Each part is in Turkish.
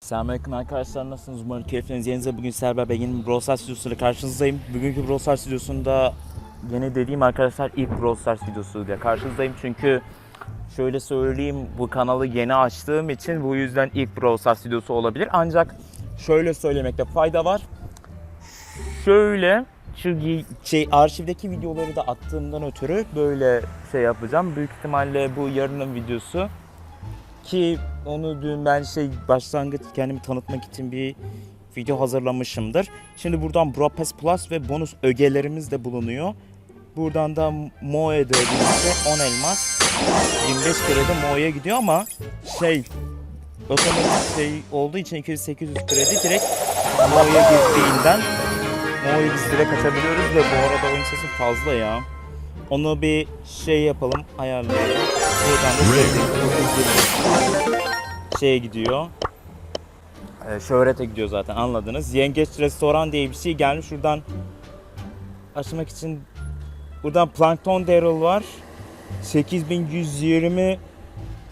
Selamünaleyküm arkadaşlar nasılsınız? Umarım keyifleriniz yerinizde. Bugün Serber Bey'in Brawl Stars videosuyla karşınızdayım. Bugünkü Brawl Stars videosunda yeni dediğim arkadaşlar ilk Brawl Stars videosuyla karşınızdayım. Çünkü şöyle söyleyeyim bu kanalı yeni açtığım için bu yüzden ilk Brawl Stars videosu olabilir. Ancak şöyle söylemekte fayda var. Şöyle şu şey arşivdeki videoları da attığımdan ötürü böyle şey yapacağım. Büyük ihtimalle bu yarının videosu. Ki onu dün ben şey başlangıç kendimi tanıtmak için bir video hazırlamışımdır. Şimdi buradan Bro Pass Plus ve bonus ögelerimiz de bulunuyor. Buradan da Moe'de birlikte 10 elmas 25 kredi Moe'ye gidiyor ama şey otomatik şey olduğu için 200-800 kredi direkt Moe'ye gittiğinden Moe'yi biz direkt açabiliyoruz ve bu arada oyun sesi fazla ya. Onu bir şey yapalım ayarlayalım. Buradan da şey- şeye gidiyor. Ee, şöhrete gidiyor zaten anladınız. Yengeç restoran diye bir şey gelmiş. Şuradan açmak için buradan Plankton Daryl var. 8120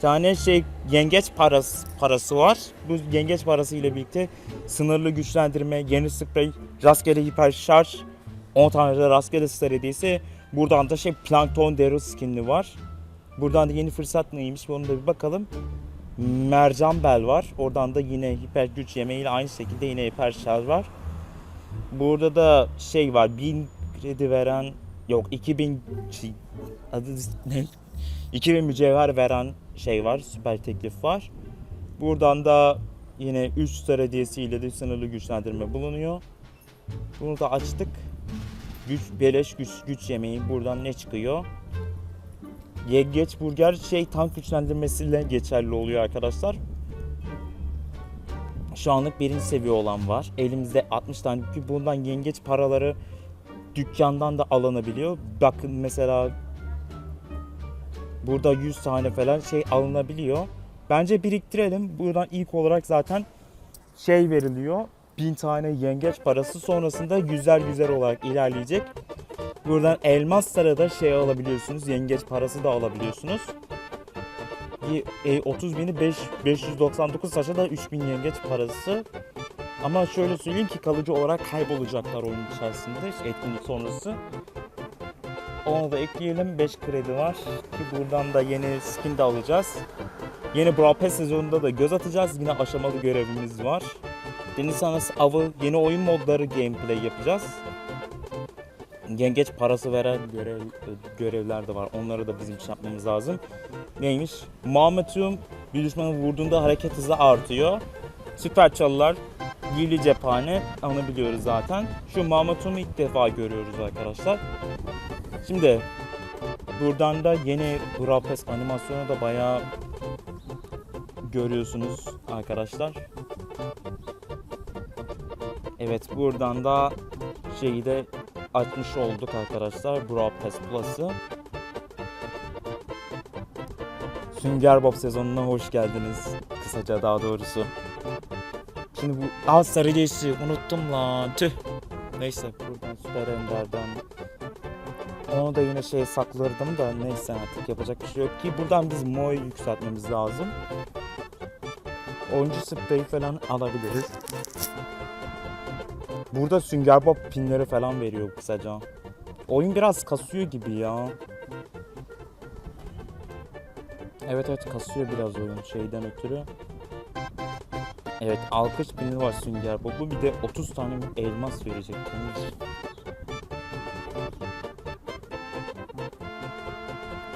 tane şey yengeç parası parası var. Bu yengeç parası ile birlikte sınırlı güçlendirme, yeni sprey, rastgele hiper şarj, 10 tane de rastgele star hediyesi. Buradan da şey Plankton Daryl skinli var. Buradan da yeni fırsat neymiş onu da bir bakalım. Mercan Bel var. Oradan da yine hiper güç yemeğiyle aynı şekilde yine hiper şarj var. Burada da şey var. 1000 kredi veren yok 2000 şey, adı ne? 2000 mücevher veren şey var. Süper teklif var. Buradan da yine 3 star hediyesiyle de sınırlı güçlendirme bulunuyor. Bunu da açtık. Güç beleş güç güç yemeği buradan ne çıkıyor? Yengeç burger şey tank güçlendirmesiyle geçerli oluyor arkadaşlar. Şu anlık birinci seviye olan var. Elimizde 60 tane ki bundan yengeç paraları dükkandan da alınabiliyor. Bakın mesela burada 100 tane falan şey alınabiliyor. Bence biriktirelim. Buradan ilk olarak zaten şey veriliyor. 1000 tane yengeç parası sonrasında yüzer yüzer olarak ilerleyecek. Buradan elmas da şey alabiliyorsunuz. Yengeç parası da alabiliyorsunuz. E, 30 bini 5, 599 taşa da 3000 yengeç parası. Ama şöyle söyleyeyim ki kalıcı olarak kaybolacaklar oyun içerisinde etkinlik sonrası. Onu da ekleyelim. 5 kredi var. Ki buradan da yeni skin de alacağız. Yeni Brawl Pass sezonunda da göz atacağız. Yine aşamalı görevimiz var. Deniz sanatı avı yeni oyun modları gameplay yapacağız yengeç parası veren görev, görevler de var. Onları da bizim için yapmamız lazım. Neymiş? Momentum bir düşmanı vurduğunda hareket hızı artıyor. Süper çalılar, giyli cephane onu biliyoruz zaten. Şu Momentum'u ilk defa görüyoruz arkadaşlar. Şimdi buradan da yeni Brawl Pass animasyonu da bayağı görüyorsunuz arkadaşlar. Evet buradan da şeyi de açmış olduk arkadaşlar Brawl Pass Plus'ı. Sünger Bob sezonuna hoş geldiniz. Kısaca daha doğrusu. Şimdi bu... Aa sarı geçti. Unuttum lan. Tüh. Neyse buradan Süper Ender'den onu da yine şey saklardım da neyse artık yapacak bir şey yok ki buradan biz Mo'yu yükseltmemiz lazım. Oyuncu spreyi falan alabiliriz. Burada Sünger Bob pinleri falan veriyor kısaca. Oyun biraz kasıyor gibi ya. Evet evet kasıyor biraz oyun şeyden ötürü. Evet alkış pini var Sünger Bob'u bir de 30 tane elmas verecek.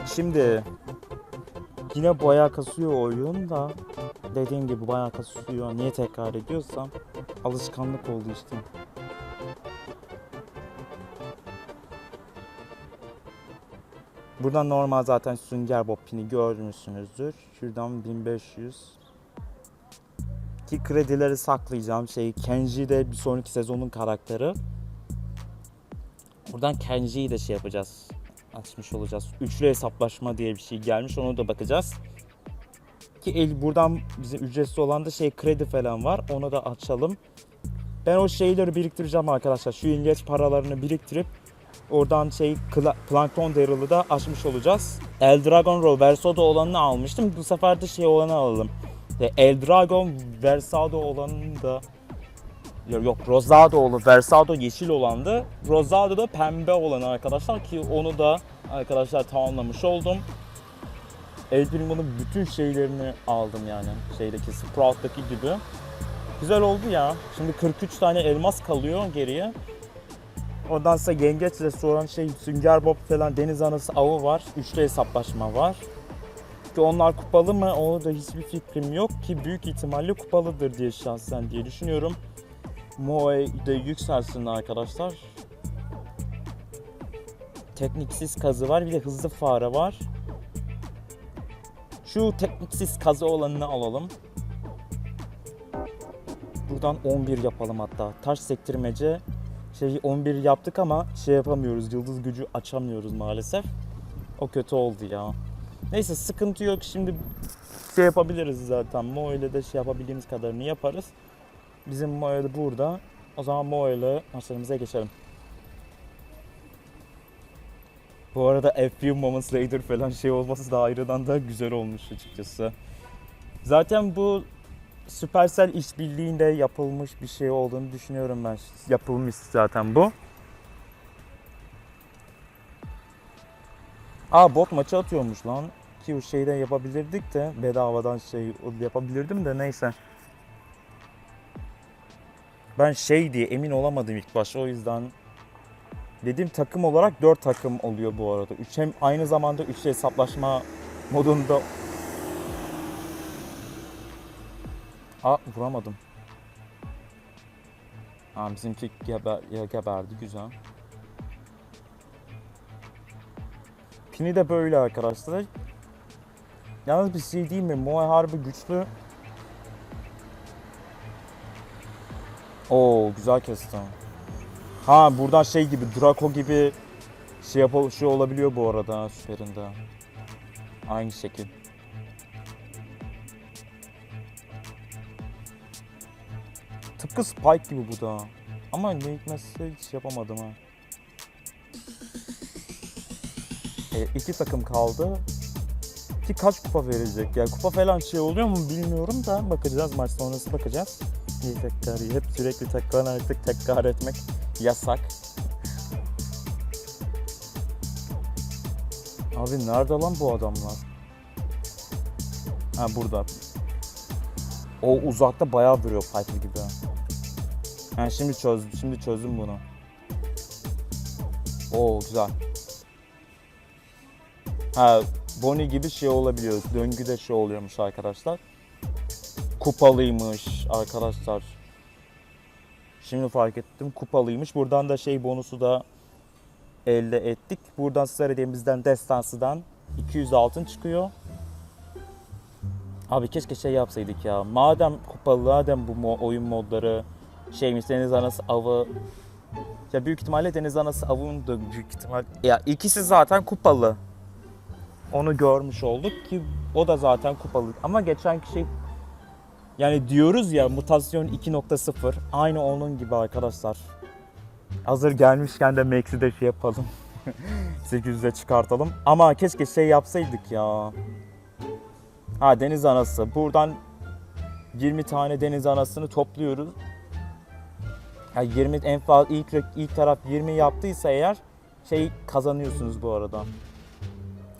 Şimdi yine bayağı kasıyor oyun da dediğim gibi bayağı kasıyor. Niye tekrar ediyorsam alışkanlık oldu işte. Buradan normal zaten Sünger Bob pini görmüşsünüzdür. Şuradan 1500. Ki kredileri saklayacağım. Şey Kenji de bir sonraki sezonun karakteri. Buradan Kenji'yi de şey yapacağız. Açmış olacağız. Üçlü hesaplaşma diye bir şey gelmiş. Onu da bakacağız. Ki el buradan bizim ücretsiz olan da şey kredi falan var. Onu da açalım. Ben o şeyleri biriktireceğim arkadaşlar. Şu yengeç paralarını biriktirip oradan şey plankton Daryl'ı da açmış olacağız. El Dragon Roll Versado olanını almıştım. Bu sefer de şey olanı alalım. E, El Dragon Versado olanını da Yok, Rosado olan, Versado yeşil olandı. Rosado da pembe olan arkadaşlar ki onu da arkadaşlar tamamlamış oldum. El Primo'nun bütün şeylerini aldım yani. Şeydeki Sprout'taki gibi. Güzel oldu ya. Şimdi 43 tane elmas kalıyor geriye. Ondan sonra yengeç restoran şey sünger bob falan deniz anası avı var. Üçlü hesaplaşma var. Ki onlar kupalı mı? O da hiçbir fikrim yok ki büyük ihtimalle kupalıdır diye şahsen diye düşünüyorum. Moe de yükselsin arkadaşlar. Tekniksiz kazı var bir de hızlı fare var. Şu tekniksiz kazı olanını alalım. Buradan 11 yapalım hatta. Taş sektirmece şey 11 yaptık ama şey yapamıyoruz. Yıldız gücü açamıyoruz maalesef. O kötü oldu ya. Neyse sıkıntı yok. Şimdi şey yapabiliriz zaten. Mo ile de şey yapabildiğimiz kadarını yaparız. Bizim Mo de burada. O zaman Mo ile maçlarımıza geçelim. Bu arada a few moments later falan şey olması da ayrıdan da güzel olmuş açıkçası. Zaten bu Supercell işbirliğinde yapılmış bir şey olduğunu düşünüyorum ben. Yapılmış zaten bu. Aa bot maçı atıyormuş lan. Ki o şeyden yapabilirdik de bedavadan şey yapabilirdim de neyse. Ben şey diye emin olamadım ilk başta o yüzden Dediğim takım olarak 4 takım oluyor bu arada. Üç hem aynı zamanda üçlü hesaplaşma modunda. Aa vuramadım. Ha bizimki geber, ya geberdi güzel. Pini de böyle arkadaşlar. Yalnız bir şey değil mi? Moe harbi güçlü. Oo güzel kesti. Ha buradan şey gibi Draco gibi şey yapı şey olabiliyor bu arada süperinde. Aynı şekil. Tıpkı Spike gibi bu da. Ama ne hikmetse hiç yapamadım ha. E, iki takım kaldı. Ki kaç kupa verecek? Ya kupa falan şey oluyor mu bilmiyorum da bakacağız maç sonrası bakacağız. İyi tekrar hep sürekli tekrar artık tekrar etmek yasak. Abi nerede lan bu adamlar? Ha burada. O uzakta bayağı duruyor Piper gibi. Ha şimdi çözdüm, şimdi çözdüm bunu. Oo güzel. Ha Bonnie gibi şey olabiliyor. Döngüde şey oluyormuş arkadaşlar. Kupalıymış arkadaşlar. Şimdi fark ettim kupalıymış. Buradan da şey bonusu da elde ettik. Buradan söylediğimizden destansıdan 200 altın çıkıyor. Abi keşke şey yapsaydık ya. Madem kupalı, madem bu oyun modları şeymiş deniz anası avı ya büyük ihtimalle deniz anası avının da büyük ihtimal ya ikisi zaten kupalı. Onu görmüş olduk ki o da zaten kupalı. Ama geçen şey yani diyoruz ya mutasyon 2.0 aynı onun gibi arkadaşlar. Hazır gelmişken de Max'i de şey yapalım. 800'e çıkartalım. Ama keşke şey yapsaydık ya. Ha deniz anası. Buradan 20 tane deniz anasını topluyoruz. Ya 20 en fazla ilk ilk taraf 20 yaptıysa eğer şey kazanıyorsunuz bu arada.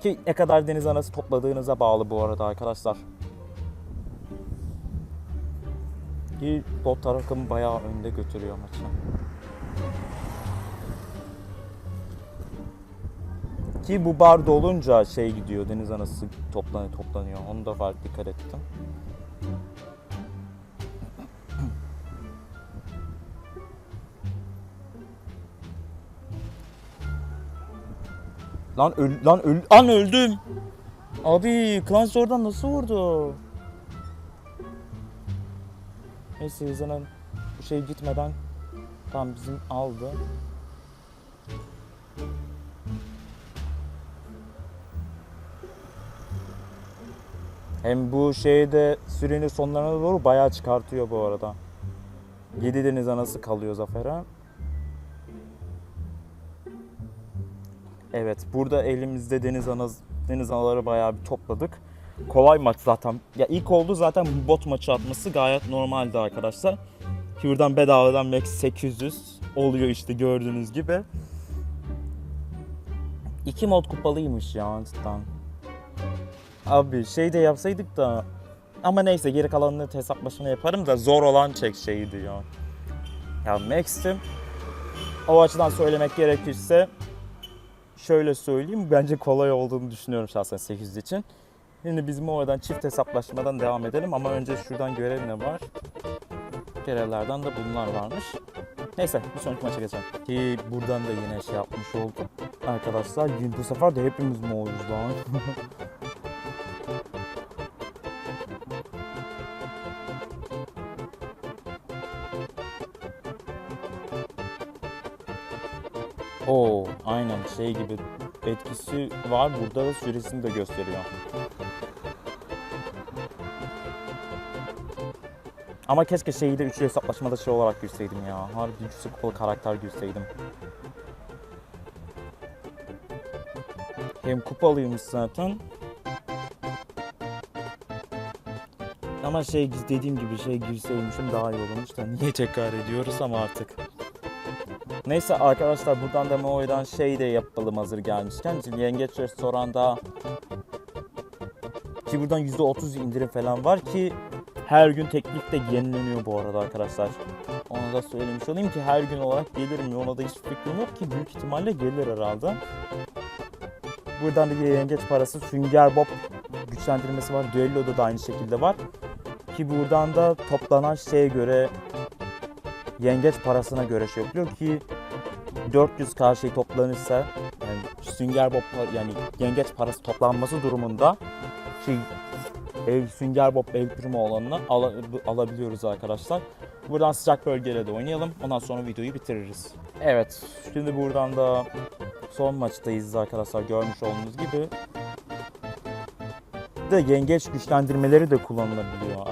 Ki ne kadar deniz anası topladığınıza bağlı bu arada arkadaşlar. Ki bot takım bayağı önde götürüyor maçı. Ki bu bar dolunca şey gidiyor deniz anası toplanıyor toplanıyor. Onu da fark dikkat ettim. Lan öl lan öl lan öldüm. Abi Clans oradan nasıl vurdu? Neyse izlenen bu şey gitmeden tam bizim aldı. Hem bu şeyde sürenin sonlarına doğru bayağı çıkartıyor bu arada. 7 deniz anası kalıyor Zafer'e. Evet, burada elimizde deniz anası deniz anaları bayağı bir topladık. Kolay maç zaten. Ya ilk oldu zaten bot maçı atması gayet normaldi arkadaşlar. Buradan bedavadan max 800 oluyor işte gördüğünüz gibi. İki mod kupalıymış ya cidden. Abi şey de yapsaydık da ama neyse geri kalanını hesaplaşma yaparım da zor olan çek şeydi ya. Ya Max'tim. O açıdan söylemek gerekirse şöyle söyleyeyim bence kolay olduğunu düşünüyorum şahsen 800 için. Şimdi bizim oradan çift hesaplaşmadan devam edelim ama önce şuradan görev ne var? Görevlerden de bunlar varmış. Neyse bir sonraki maça geçelim. Ki buradan da yine şey yapmış olduk. Arkadaşlar bu sefer de hepimiz mi oluruz lan? şey gibi etkisi var burada da süresini de gösteriyor. Ama keşke şeyi de üçlü hesaplaşmada şey olarak girseydim ya. Harbi yüksek kupalı karakter girseydim. Hem kupalıymış zaten. Ama şey dediğim gibi şey girseymişim daha iyi olurmuş da niye tekrar ediyoruz ama artık. Neyse arkadaşlar buradan da Moe'dan şey de yapalım hazır gelmişken. Şimdi Yengeç Restoran'da ki buradan %30 indirim falan var ki her gün teklif de yenileniyor bu arada arkadaşlar. Onu da söylemiş olayım ki her gün olarak gelir mi ona da hiç fikrim yok ki büyük ihtimalle gelir herhalde. Buradan da yengeç parası Sünger Bob güçlendirmesi var. Duello'da da aynı şekilde var. Ki buradan da toplanan şeye göre yengeç parasına göre şey yapılıyor ki 400 k şey toplanırsa yani Sünger Bob yani yengeç parası toplanması durumunda şey ev Sünger Bob ev primo olanını ala- alabiliyoruz arkadaşlar. Buradan sıcak bölgelerde oynayalım. Ondan sonra videoyu bitiririz. Evet. Şimdi buradan da son maçtayız arkadaşlar. Görmüş olduğunuz gibi. De yengeç güçlendirmeleri de kullanılabiliyor.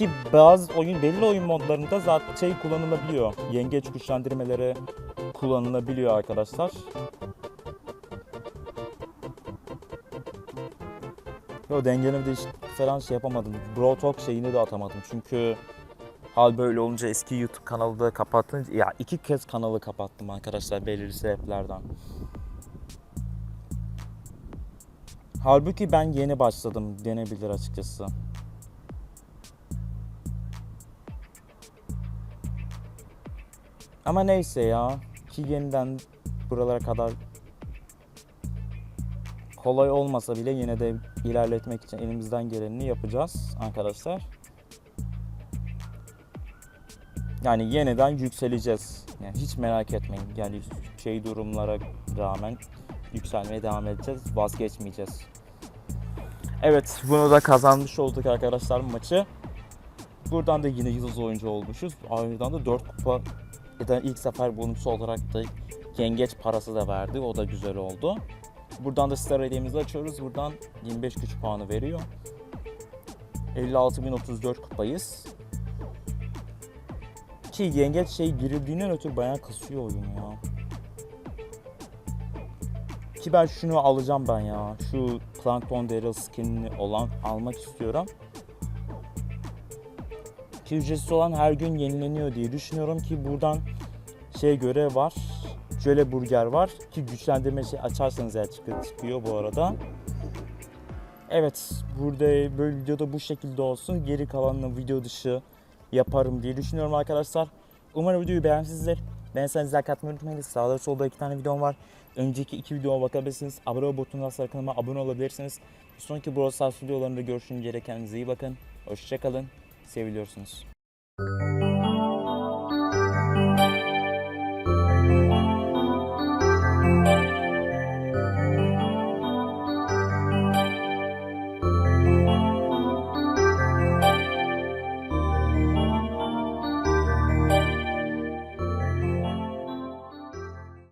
Ki bazı oyun belli oyun modlarında zaten şey kullanılabiliyor. Yengeç güçlendirmeleri kullanılabiliyor arkadaşlar. Yo dengeli bir değişiklik falan şey yapamadım. Bro Talk şeyini de atamadım. Çünkü hal böyle olunca eski YouTube kanalı da kapattım. Ya iki kez kanalı kapattım arkadaşlar belirli sebeplerden. Halbuki ben yeni başladım denebilir açıkçası. Ama neyse ya. Ki yeniden buralara kadar kolay olmasa bile yine de ilerletmek için elimizden gelenini yapacağız arkadaşlar. Yani yeniden yükseleceğiz. Yani hiç merak etmeyin. Yani şey durumlara rağmen yükselmeye devam edeceğiz. Vazgeçmeyeceğiz. Evet bunu da kazanmış olduk arkadaşlar maçı. Buradan da yine yıldız oyuncu olmuşuz. Ardından da 4 kupa eden ilk sefer bonus olarak da yengeç parası da verdi. O da güzel oldu. Buradan da Star hediyemizi açıyoruz. Buradan 25 güç puanı veriyor. 56.034 kupayız. Ki yengeç şey girildiğinden ötürü bayağı kasıyor oyun ya. Ki ben şunu alacağım ben ya. Şu Plankton Daryl skinini olan almak istiyorum. Ki ücretsiz olan her gün yenileniyor diye düşünüyorum ki buradan şey görev var. Jöle burger var ki güçlendirme şey açarsanız eğer çıkıyor, çıkıyor bu arada. Evet burada böyle videoda bu şekilde olsun. Geri kalanını video dışı yaparım diye düşünüyorum arkadaşlar. Umarım videoyu beğenmişsinizdir. Beğenseniz like atmayı unutmayın. Sağda solda iki tane videom var. Önceki iki videoma bakabilirsiniz. Abone butonuna sarı kanalıma abone olabilirsiniz. Sonraki Brawl Stars videolarında görüşünceye kendinize iyi bakın. Hoşçakalın. Seviliyorsunuz.